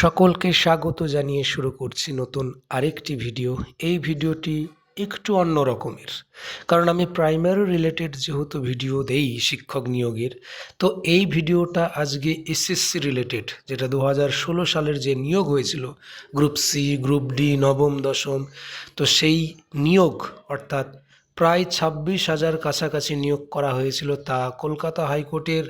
সকলকে স্বাগত জানিয়ে শুরু করছি নতুন আরেকটি ভিডিও। এই ভিডিওটি একটু অন্য রকমের, কারণ আমি প্রাইমারি রিলেটেড যেহেতু ভিডিও দেই শিক্ষক নিয়োগের, তো এই ভিডিওটা আজকে এসএসসি রিলেটেড, যেটা দু হাজার ষোলো সালের যে নিয়োগ হয়েছিল, গ্রুপ সি, গ্রুপ ডি, নবম, দশম, তো সেই নিয়োগ, অর্থাৎ প্রায় ছাব্বিশ হাজার কাছাকাছি নিয়োগ করা হয়েছিল তা কলকাতা হাইকোর্টের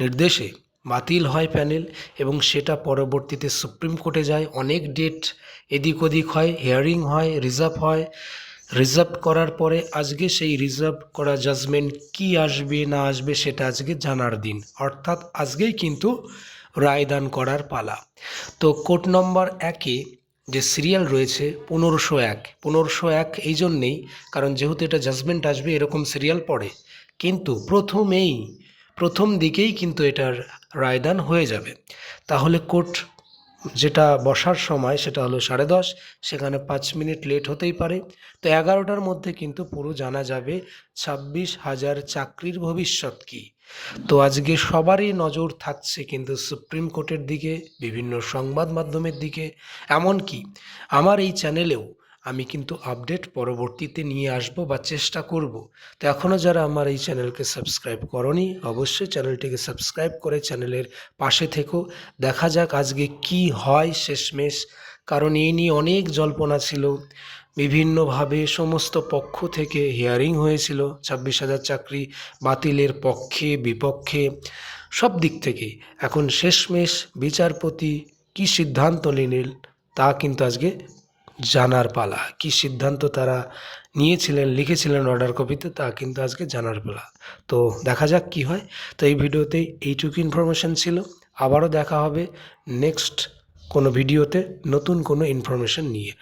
নির্দেশে। বাতিল হয় প্যানেল এবং সেটা পরবর্তীতে সুপ্রিম কোর্টে যায়। অনেক ডেট এদিক ওদিক হয়, হিয়ারিং হয়, রিজার্ভ হয়। রিজার্ভ করার পরে আজকে সেই রিজার্ভ করা জাজমেন্ট কি আসবে, না আসবে সেটা আজকে জানার দিন। অর্থাৎ আজকেই কিন্তু রায়দান করার পালা। তো কোর্ট নম্বর একে যে সিরিয়াল রয়েছে পনেরোশো এক পনেরোশো এক এই জন্যেই, কারণ যেহেতু এটা জাজমেন্ট আসবে, এরকম সিরিয়াল পড়ে। কিন্তু প্রথমেই প্রথম দিকেই কিন্তু এটার রায়দান হয়ে যাবে। তাহলে কোর্ট যেটা বসার সময় সেটা হলো সাড়ে দশ, সেখানে পাঁচ মিনিট লেট হতেই পারে। তো এগারোটার মধ্যে কিন্তু পুরো জানা যাবে ছাব্বিশ হাজার চাকরির ভবিষ্যৎ কী। তো আজকে সবারই নজর থাকছে কিন্তু সুপ্রিম কোর্টের দিকে, বিভিন্ন সংবাদ মাধ্যমের দিকে। এমনকি আমার এই চ্যানেলেও আমি কিন্তু আপডেট পরবর্তীতে নিয়ে আসব বা চেষ্টা করব। তো এখনও যারা আমার এই চ্যানেলকে সাবস্ক্রাইব করনি, অবশ্যই চ্যানেলটিকে সাবস্ক্রাইব করে চ্যানেলের পাশে থেকো। দেখা যাক আজকে কি হয় শেষমেশ। কারণ এই নিয়ে অনেক জল্পনা ছিল। বিভিন্নভাবে সমস্ত পক্ষ থেকে হিয়ারিং হয়েছিল। ছাব্বিশ হাজার চাকরি বাতিলের পক্ষে, বিপক্ষে, সব দিক থেকে। এখন শেষমেশ বিচারপতি কি সিদ্ধান্ত নিলেন তা কিন্তু আজকে জানার পালা। কি সিদ্ধান্ত তারা নিয়েছিলেন, লিখেছিলেন অর্ডার কপিতে তা কিন্তু আজকে জানার পালা। তো দেখা যাক কি হয়। তো এই ভিডিওতে এইটুকু ইনফরমেশান ছিল। আবারও দেখা হবে নেক্সট কোনো ভিডিওতে নতুন কোনো ইনফরমেশান নিয়ে।